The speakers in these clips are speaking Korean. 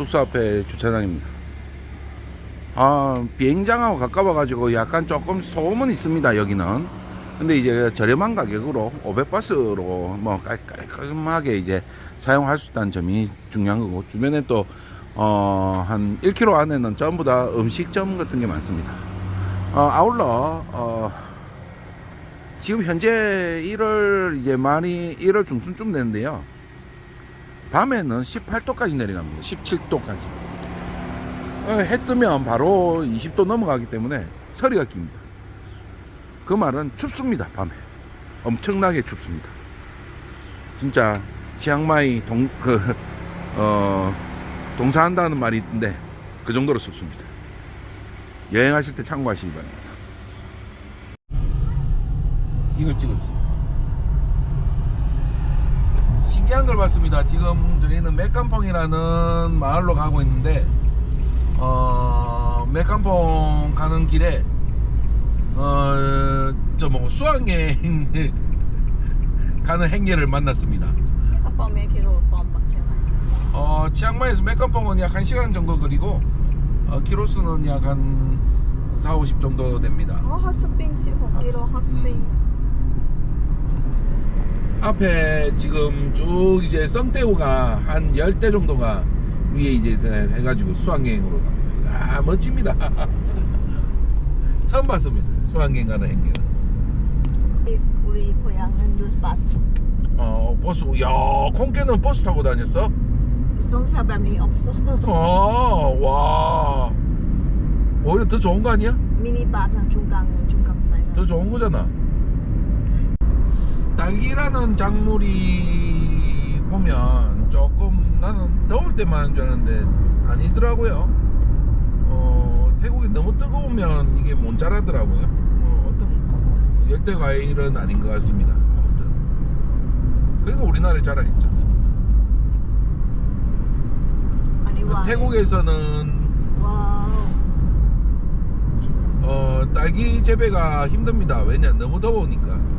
숙소 앞에 주차장입니다. 아, 비행장하고 가까워가지고 약간 조금 소음은 있습니다, 여기는. 근데 이제 저렴한 가격으로 500바스로 뭐 깔- 깔끔하게 이제 사용할 수 있다는 점이 중요한 거고, 주변에 또, 어, 한 1km 안에는 전부 다 음식점 같은 게 많습니다. 어, 아울러, 어, 지금 현재 1월 이제 많이 1월 중순쯤 됐는데요. 밤에는 18도까지 내려갑니다. 17도까지. 어, 해 뜨면 바로 20도 넘어가기 때문에 서리가 깁니다. 그 말은 춥습니다. 밤에 엄청나게 춥습니다. 진짜 치앙마이 동 그 어, 동사한다는 말이 있는데 그 정도로 춥습니다. 여행하실 때 참고하시기 바랍니다. 이걸 찍어주세요. 신기한 걸 봤습니다. 지금 저희는 맥감퐁이라는 마을로 가고 있는데 어, 맥감퐁 가는 길에 어, 저뭐 수학여행 가는 행렬을 만났습니다. 맥감퐁의 길로 어, 치앙마이에서 맥감퐁은 약 1시간 정도 그리고 어, 키로수는 약 한 4, 50 정도 됩니다. 어, 핫스핑, 시호, 키로 음. 핫스핑. 앞에 지금 쭉 이제 썬떼우가 한 10대 정도가 위에 이제 해가지고 수학여행으로 갑니다. 아, 멋집니다. 처음 봤습니다. 수학여행 가는 행렬. 우리 고향은 뉴스밭. 어, 버스, 야, 콩깨는 버스 타고 다녔어? 유성차밤이 없어. 아, 와. 오히려 더 좋은 거 아니야? 미니밭 중간, 중간 사이더 좋은 거잖아. 딸기라는 작물이 보면 조금 나는 더울 때만 줄알는데 아니더라고요. 어, 태국이 너무 뜨거우면 이게 못 자라더라고요. 어, 떤 열대 과일은 아닌 것 같습니다. 아무튼. 그리고 우리나라에 자라겠죠. 태국에서는 어, 딸기 재배가 힘듭니다. 왜냐 너무 더우니까.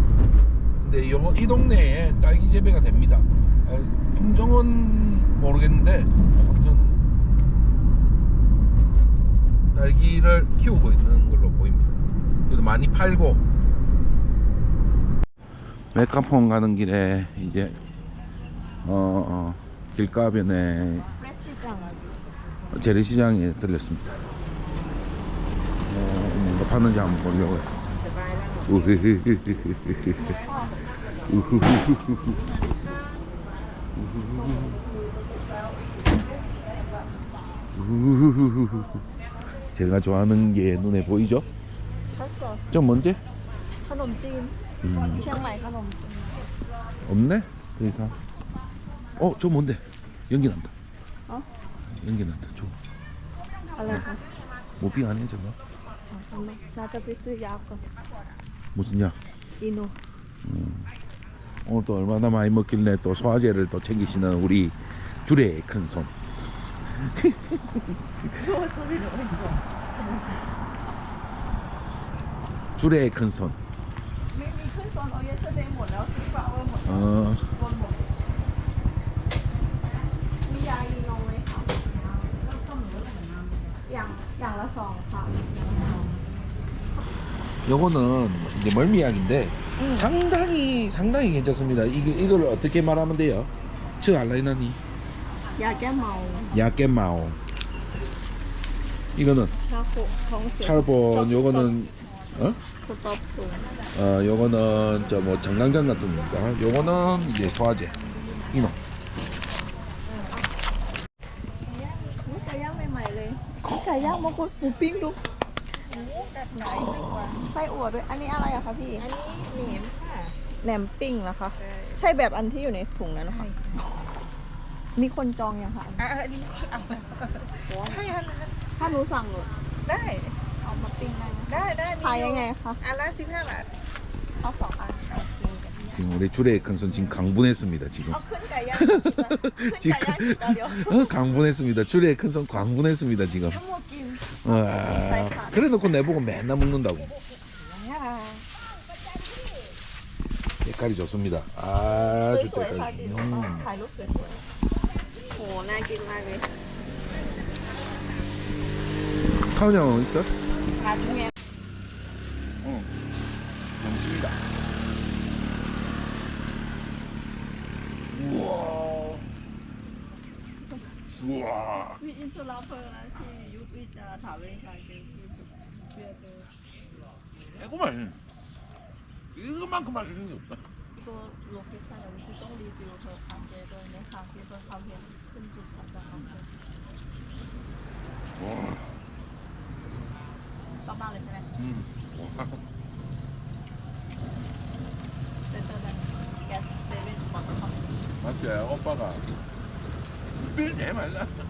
근데 요, 이 동네에 딸기 재배가 됩니다. 아, 품종은 모르겠는데 아무튼 딸기를 키우고 있는 걸로 보입니다. 그래도 많이 팔고. 메카폰 가는 길에 이제 어, 어 길가변에 재래시장에 들렸습니다. 어, 뭔가 파는지 한번 보려고요. 제가 좋아하는 게 눈에 보이죠? 봤어. 좀 뭔지? 한엄찜. 음. 치앙마이 한엄찜. 없네? 더 이상. 어, 저 뭔데? 연기 난다. 어? 연기 난다. 저. 알라고. 모빙 아니야 저거? 잠깐만. 나 저기 쓰기 아까. 무슨 약? 이노. 음. 오늘 또 얼마나 많이 먹길래 또 소화제를 또 챙기시는 우리 주례의 큰손. 주례의 큰손. 어. 요거는 이제 멀미약인데 상당히 상당히 괜찮습니다. 이거 이걸 어떻게 말하면 돼요? 저 알라이나니 야깨마오 야깨마오 이거는 차고 찰본 요거는 어? 스톱폰 어 요거는 저 뭐 장강장 같은 겁니다. 요거는 이제 소화제 이놈 응. หม่ๆเลยนี่ไก่ย่างบางคนหมูปิ้งดูไส้อั่วด้วย อันนี้อะไรอะคะพี่ อันนี้เหนียมค่ะ แหนมปิ้งเหรอคะ ใช่แบบอันที่อยู่ในถุงนั้นนะคะ มีคนจองยังคะ อ่ะอันนี้เอาให้อันละ ถ้าหนูสั่งหนู ได้ เอามาปิ้งได้ไหม ได้ได้มี ขายยังไงคะ อันละสิบห้าบาท เอาสองอัน 지금 우리 주례의 큰손 지금 강분했습니다. 지금. เอาขึ้นไก่ย่างขึ้นไก่ย่างกินเดี๋ยว 어, 강분했습니다. 주례의 큰손 강분했습니다. 지금. ทั้งหมดกิ น 와, 그래놓고 내보고 맨날 먹는다고. ย่า 색깔이 좋습니다. ส 아주 วยๆค่ะ 색깔이. จีน 음. ถ่ายรูปสวยๆโหน่ากินมากเลย 타운이 형 어디 있어? ขาจุงแง 응. 넘칩니다. 우와. 우와. มีอินสุราเพอร์นะ ที่ยุควิชาถามเรื่องการเกิดขึ้นเชื่อเจอ 애고만. 이거만큼 맛있는 게 없다. ตัวโลเคชั่นอันนี้คือต้องรีวิวเพอร์คาเฟ่ด้วยนะคะที่เพอร์คาเฟ่ขึ้นจุดสำคัญของเธอ 와. ชอบมากเลยใช่ไหม 음. 와. เซ็นเตอร์แบงค์แก๊สเซเว่นปตท 맞지? 오빠가. 삐내 말라. เ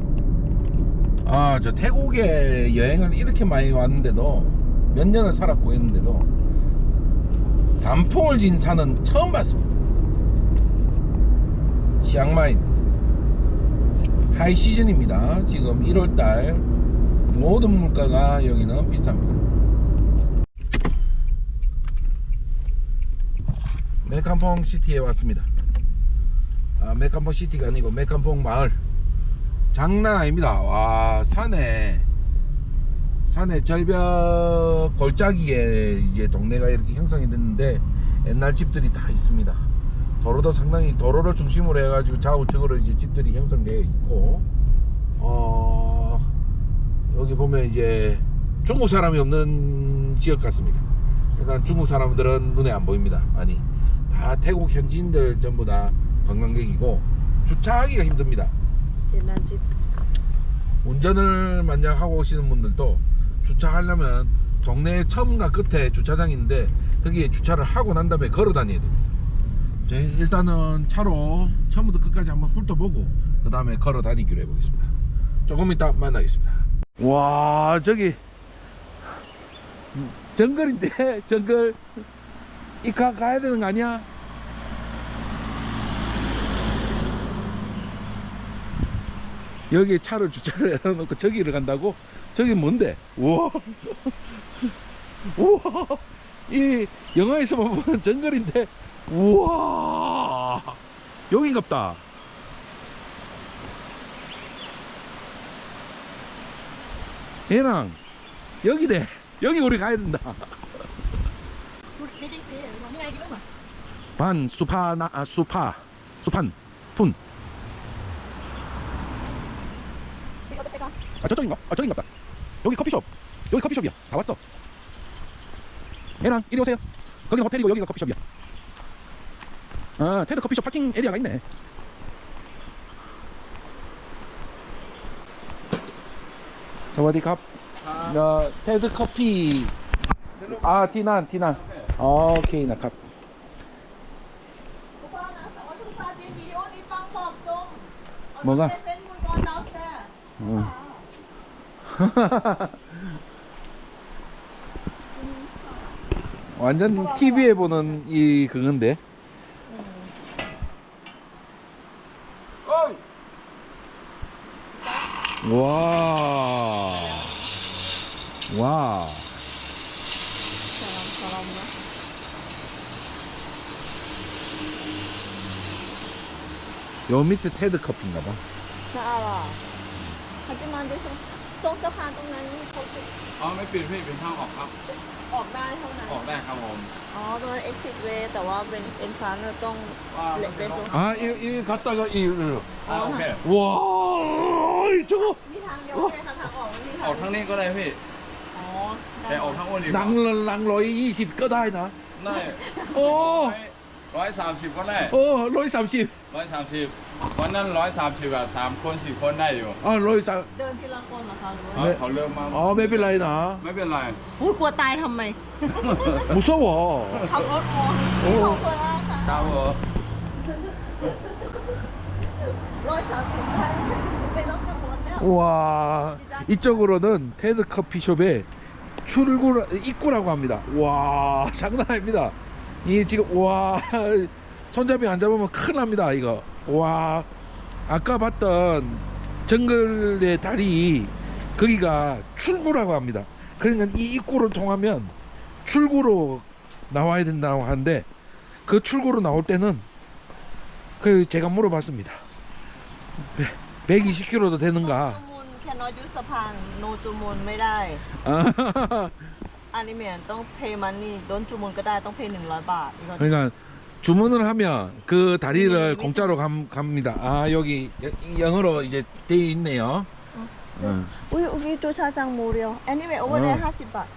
아, 저 태국에 여행을 이렇게 많이 왔는데도 몇 년을 살았고 했는데도 단풍을 진 산은 처음 봤습니다. 치앙마이 하이 시즌입니다. 지금 1월달 모든 물가가 여기는 비쌉니다. 메칸퐁 시티에 왔습니다. 아, 메칸퐁 시티가 아니고 메칸퐁 마을 장난 아닙니다. 와 산에 산에 절벽 골짜기에 이제 동네가 이렇게 형성이 됐는데 옛날 집들이 다 있습니다. 도로도 상당히 도로를 중심으로 해가지고 좌우측으로 이제 집들이 형성되어 있고 어 여기 보면 이제 중국 사람이 없는 지역 같습니다. 일단 중국 사람들은 눈에 안 보입니다. 많이. 다 태국 현지인들 전부 다 관광객이고 주차하기가 힘듭니다. 지난 집 운전을 만약 하고 오시는 분들도 주차하려면 동네 처음과 끝에 주차장인데 거기에 주차를 하고 난 다음에 걸어 다녀야 됩니다. 저희 일단은 차로 처음부터 끝까지 한번 훑어보고 그 다음에 걸어 다니기로 해보겠습니다. 조금 이따 만나겠습니다. 와 저기 정글인데 정글 이카 가야 되는 거 아니야? 여기에 차를 주차를 해놓고 저기를 간다고? 저기 뭔데? 우와! 우와! 이 영화에서만 보는 정글인데, 우와! 여긴갑다. 얘랑, 여기네. 여기 우리 가야 된다. 반, 수파나, 아, 수파, 수판, 푼. 아, 아 저쪽인가? 아 저긴갑다. 여기 커피숍. 여기 커피숍이야. 다 왔어. 애랑 이리 오세요. 거기 호텔이고 여기가 커피숍이야. 아 테드 커피숍 파킹 에리아가 있네. 사와디캅 나 아. 테드 커피. 아 티난 티난. 오케이 나캅 뭐가? 응. 완전 TV에 보는 이 그건데. 와. 와. 요 밑에 테드 커피인가 봐. 자, 알아. 하지만 됐어. ตรงสะพานตรงนั้นเขาจะ อ๋อไม่ปิดพี่เป็นทางออกครับ ออกได้เท่านั้น ออกได้ครับผม อ๋อตรงนั้น exit way แต่ว่าเป็น entrance เราต้อง ว่า เล็กเป็นตรง 아, 이, 이 갔다가 이, 이. อ่าโอเค 와, 이, 저거 มีทางเดียวใช่ไหมคะทางออกไม่มี อ ทา อง กทางนี้ก็ได้พี่ อ๋อ แต่ออกทางอ้วนดีกว่า 낭, 낭로이 20 꺼다이나. ได้ 오, ร้อยสามสิบก็ได้ 어, 로이 30. ร้อยสามสิบวันนั้นร้อยสามสิบอะสามคนสี่คนได้อยู่ 아, 로이 3. เดินทีละคนเหรอคะหรือว่า เขาเขาเริ่มมา 어, 메빌라이나. ไม่เป็นไร อุ้ยกลัวตายทำไม 무서워. ขับรถมอง โอ้ ขอบคุณมากค่ะ ครับผม เ ร้อยสามสิบพันไปต้องกังวลแล้ว 와 이쪽으로는 테드 커피숍의 출구 입구라고 합니다. 와 장난 아닙니다. 이 지금 와 손잡이 안 잡으면 큰일 납니다 이거. 와 아까 봤던 정글의 다리 거기가 출구라고 합니다. 그러니까 이 입구를 통하면 출구로 나와야 된다고 하는데 그 출구로 나올 때는 그 제가 물어봤습니다. 120km도 되는가? 그러니까 주문을 하면 그 다리를 공짜로 감, 갑니다. 아 여기 여- 영어로 이제 돼 있네요. 응. อุ้ยอุ้ยจูชาจังมูเรียวอันนี้เมโอเวอร์ได้ เออ ห้าสิบบาท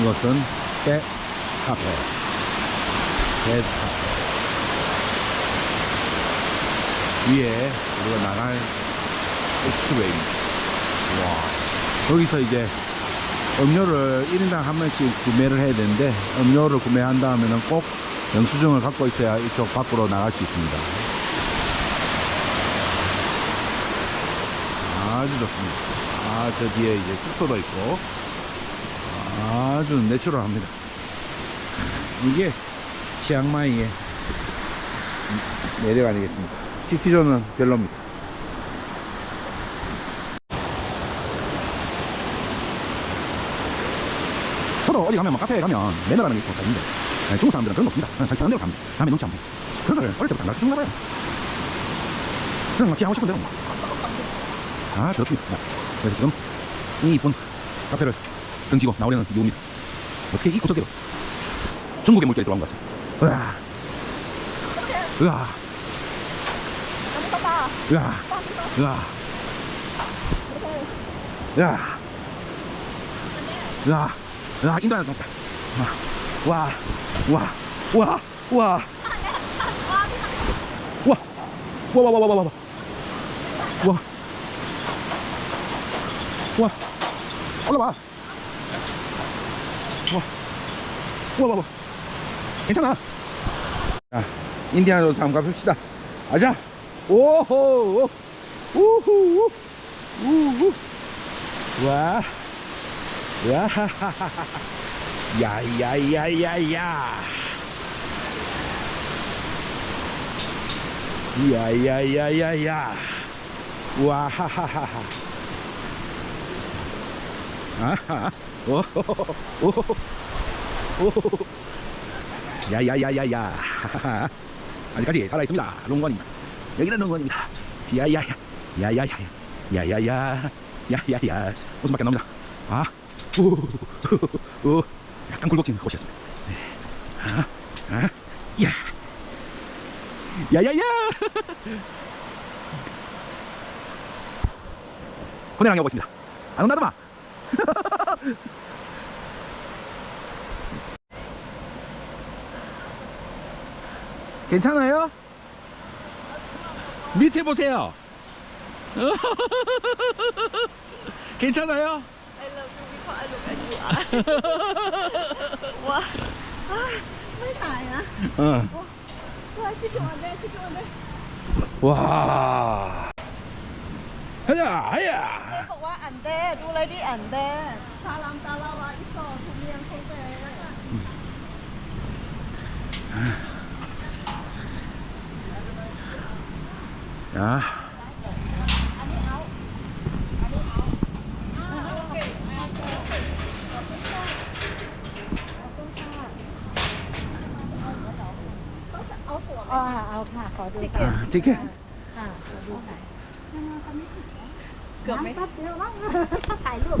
이것은 배 카페. 배 카페. 위에 우리가 나갈 엑스트웨이입니다. 와 여기서 이제 음료를 1인당 한 번씩 구매를 해야 되는데 음료를 구매한 다음에는 꼭 영수증을 갖고 있어야 이쪽 밖으로 나갈 수 있습니다. 아주 좋습니다. 아, 저 뒤에 이제 숙소도 있고 아주 내추럴합니다. 이게 치앙마이의 매력 아니겠습니까? 시티존은 별로입니다. 저도 어디 가면 뭐 카페에 가면 매너라는 게 있고 다 있는데 네, 중국 사람들은 그런 거 없습니다. 자기 편한 대로 갑니다. 남의 눈치 안 보고. 그런 거를 어릴 때부터 안 가르쳐준가 봐요. 그냥 막 지 하고 싶은 대로 뭐. 아, 그렇습니다. 그래서 지금 이 이쁜 카페를 던지고 나오려는 이겁니다. 어떻게 이 구석대로 중국의 물결이 들어온 것 같습니다. 으아. 으아. 으아. 으아. 으아. 으아. 으아. 인도 하나 잡았다. 와. 와. 와. 와. 와. 와. 와. 와. 와. 와. 와. 와. 와. 올라와. 와 와, 와, 와. 괜찮아. 자 인디아나로 한번 가봅시다. 아자. 오호 우후 우후. 와 와하하하 야야야야야 야야야야야 와하하하하 아하. 오호호호 오호호 오호호 야야야야야. 아직까지 살아있습니다. 롱건입니다. 여기는 롱건입니다. 야야야. 야야야. 야야야. 야야야. 웃음밖에 안 나옵니다. 아. 우우우. 약간 굴곡진 곳이었습니다. 네. 아, 아, 야. 야야야. 코네랑 오고 있습니다. 안 온다더마 괜찮아요? 밑에 보세요. 괜찮아요? I love you because I look at you ว้าไม่ถ่ายนะ 어. ว้าชิคกี้พายแม่ชิคกี้พายแม่ 와. 하자, 하야. บอกว่าอันเด้ดูเลยดิอันเด้ซาลามตาลาวาอิโซทุเรียนโคเต đó À, thế kia เกือบไหมแป๊บเดียวมั้งถ่ายรูป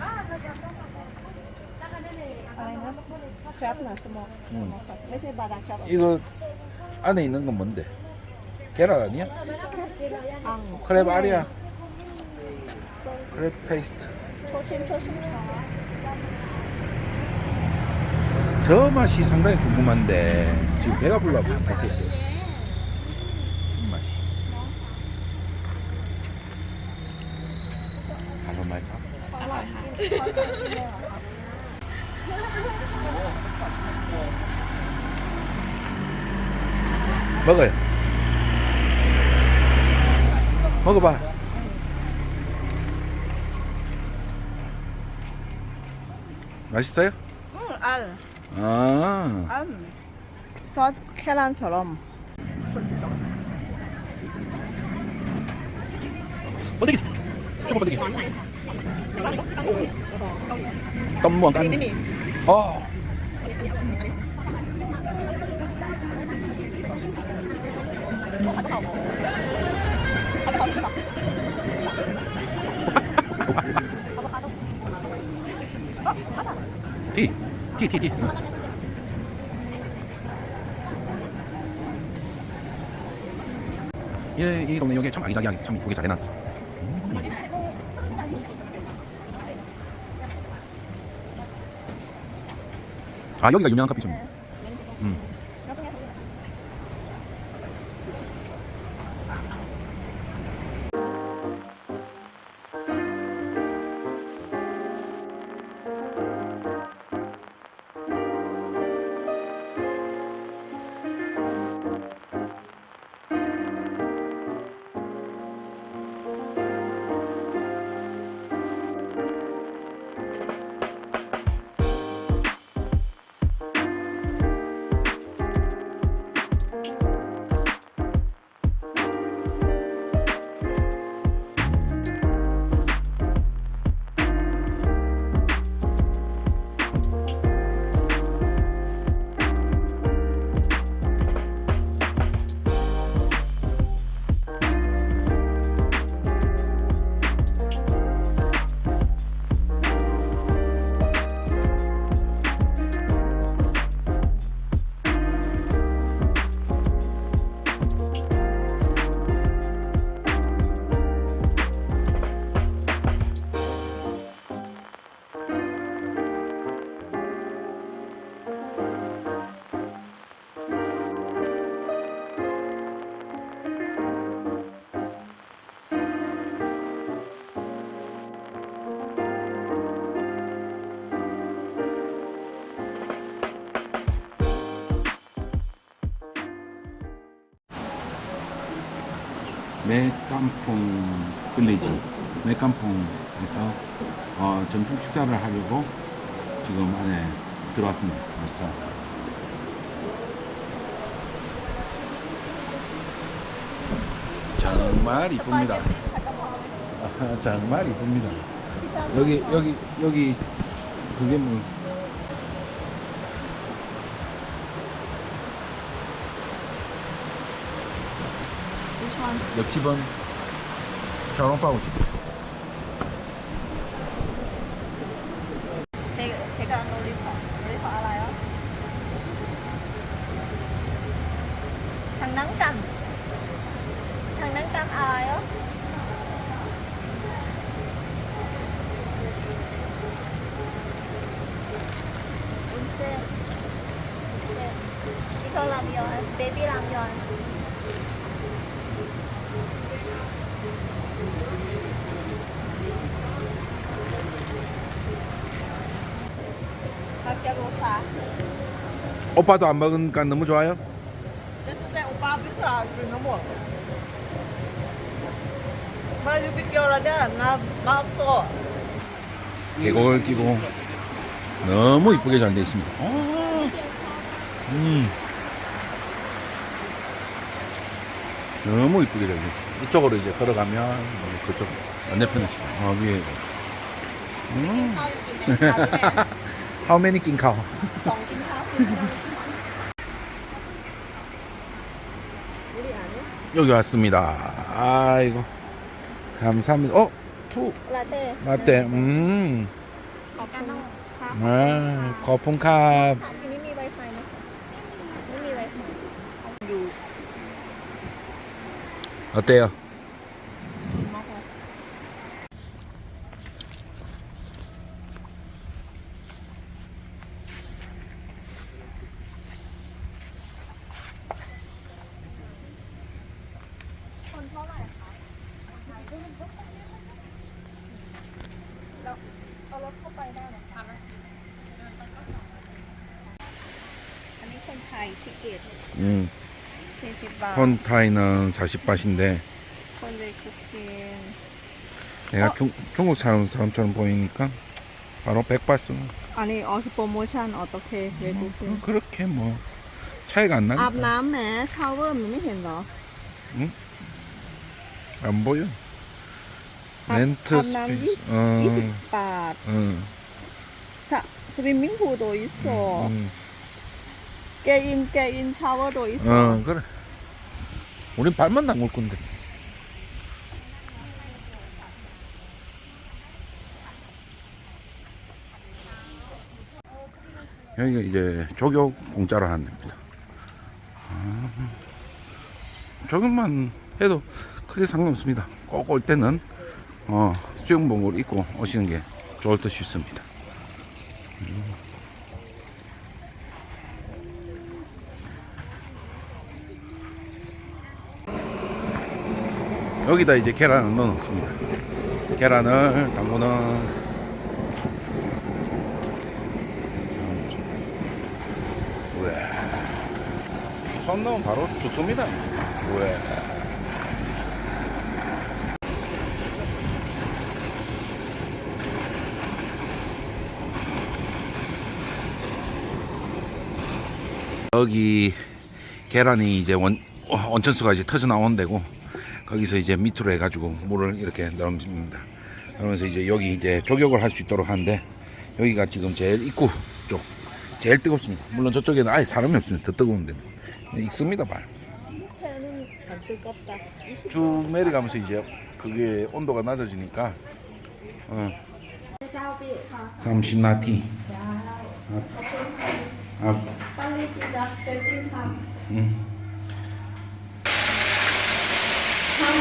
이거 안에 있는 건 뭔데? 계란 아니야? 크랩 알이야. 크랩 페이스트. 저 맛이 상당히 궁금한데 지금 배가 불러 못 먹겠어요. 먹어요. 먹어봐. 맛있어요? 응, 알. 아, 알. 솥 계란처럼. 번데기. 초밥 번데기. 땀무한 땀. 네. 네, 네, 어. 티, 티, 티, 티. 이, 이 동네 여기 참 아기자기하게 참 이쁘게 잘 해놨어. 아 여기가 유명한 커피숍입니다. 매깜퐁 빌리지 매깜퐁에서 어, 점심 식사를 하려고 지금 안에 들어왔습니다. 벌써. 정말 이쁩니다. 아, 정말 이쁩니다. 여기 여기 여기 그게 뭐 옆집은 샤오롱바오 집. 제, 제가 안 놀리퍼. 놀리퍼 알아요? 장난감. 장난감 알아요? 언제? 네. 이거 라면, 베이비 라면. 막자고사. 오빠도 안 먹으니까 너무 좋아요? 근데 오빠 biết kêu là đó là nó 없어 계곡을 끼고 너무 이쁘게 잘 돼 있습니다. 아, 음. 너무 이쁘게 잘 돼 있어요. 이쪽으로 이제 걸어가면 뭐 그쪽 반대편에 있어요. 아, 위에. 음. How many 낑카오? 여기 왔습니다. 아이고. 감사합니다. 어? 투. 라떼. 라떼. 음. ขอการนอกค่ะ 아, 거품캅. ทีนี้มี Wi-Fi ไหมไม่มี Wi-Fi 어때요? 타이는 40바신데 근데 내가 어? 중, 중국 사는 사람처럼 보이니까 바로 100밭 쓰 아니 어서 프로모션 어떻게 외국 음, 뭐 그렇게 뭐 차이가 안 나니까 앞남에 샤워는 이미 응? 안 보여 렌트 앞, 스페이스 어. 20밭 응. 사, 스위밍풀도 있어 음. 게임 게임 샤워도 있어 어, 그래 우린 발만 담글 건데. 여기가 이제 조교 공짜로 하는 데입니다. 아, 조교만 해도 크게 상관없습니다. 꼭 올 때는 어, 수영복을 입고 오시는 게 좋을 듯 싶습니다. 여기다 이제 계란을 넣어 놓습니다. 계란을 담그는. 손 넣으면 바로 죽습니다. 우와. 여기 계란이 이제 원, 온천수가 이제 터져 나온 데고 거기서 이제 밑으로 해가지고 물을 이렇게 넣습니다. 그러면서 이제 여기 이제 조격을 할 수 있도록 하는데 여기가 지금 제일 입구 쪽 제일 뜨겁습니다. 물론 저쪽에는 아예 사람이 없습니다. 더 뜨거운데 익습니다 발. 는안 뜨겁다. 20쭉 내려가면서 이제 그게 온도가 낮아지니까 어. 30나티. 아, 아, 빨리 시작. 세팅함. 음. 하고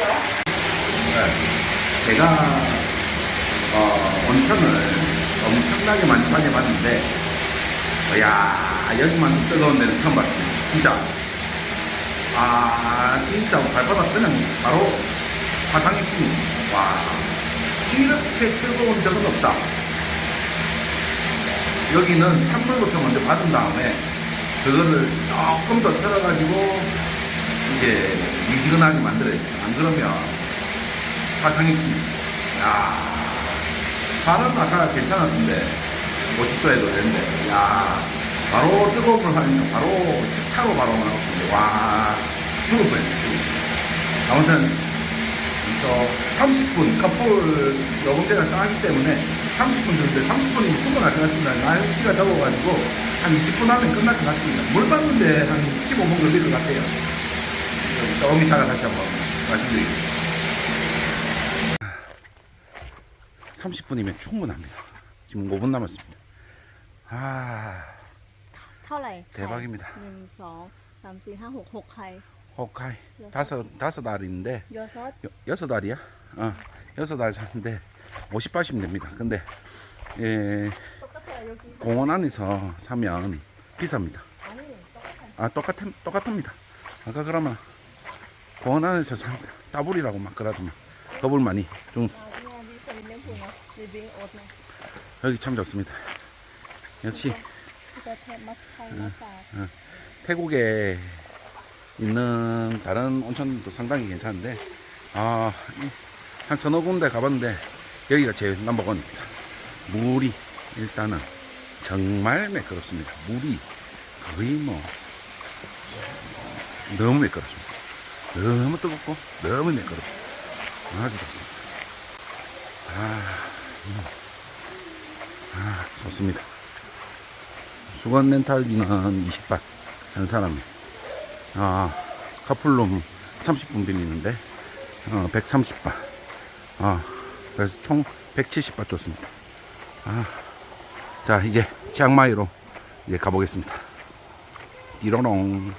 시요? 제가 어, 온천을 엄청나게 많이 다녀봤는데 야 여기만 뜨거운 데는 처음 봤습니다. 진짜. 아 진짜 발바닥 그냥 바로 화상이 칩니다 와 이렇게 뜨거운 적은 없다. 여기는 찬물부터 먼저 받은 다음에 그거를 조금 더 틀어가지고 이제 미지근하게 만들어야 돼요 안 그러면 화상이 칩니다. 야 발은 아까 괜찮았는데 50도 해도 되는데 야 바로 뜨거운 물 하니까 바로 식타로 바로 나왔는데 와 죽을 뻔했네 아무튼 저 30분 커플 요금제가 싸기 때문에 30분 정도 30분이면 충분할 것 같습니다. 날씨가 더워가지고 한 20분 하면 끝날 것 같습니다. 물 받는데 한 15분 걸릴 것 같아요 조금 이따가 다시 한번 말씀드리겠습니다. 30분이면 충분합니다. 지금 5분 남았습니다. 아, เท่าไหร่ 대박입니다. หนึ่งสองสามสี่ห้าหกหกไข่ 호카이 다섯 다섯 알인데 ยอซอส 여, 여섯 알이야? 어, 여섯 알 샀는데 50바시면 됩니다. 근데 예, 공원 안에서 사면 비쌉니다. 아 똑같 똑같습니다. 아까 그러면 공원 안에서 따블이라고 막 그러더만. 더블 많이 중. 여기 참 좋습니다. 역시 어, 어, 태국에 있는 다른 온천도 상당히 괜찮은데 아, 한 서너 군데 가봤는데 여기가 제일 넘버원입니다. 물이 일단은 정말 매끄럽습니다. 물이 거의 뭐 너무 매끄럽습니다. 너무 뜨겁고 너무 매끄럽고 아주 좋습니다. 아, 음. 아 좋습니다. 수건 렌탈비는 20ባት 한 사람에 아 커플룸 30분 빌리는데 어, 130바 아 그래서 총 170바 줬습니다. 아 자 이제 치앙마이로 이제 가보겠습니다. 띠로롱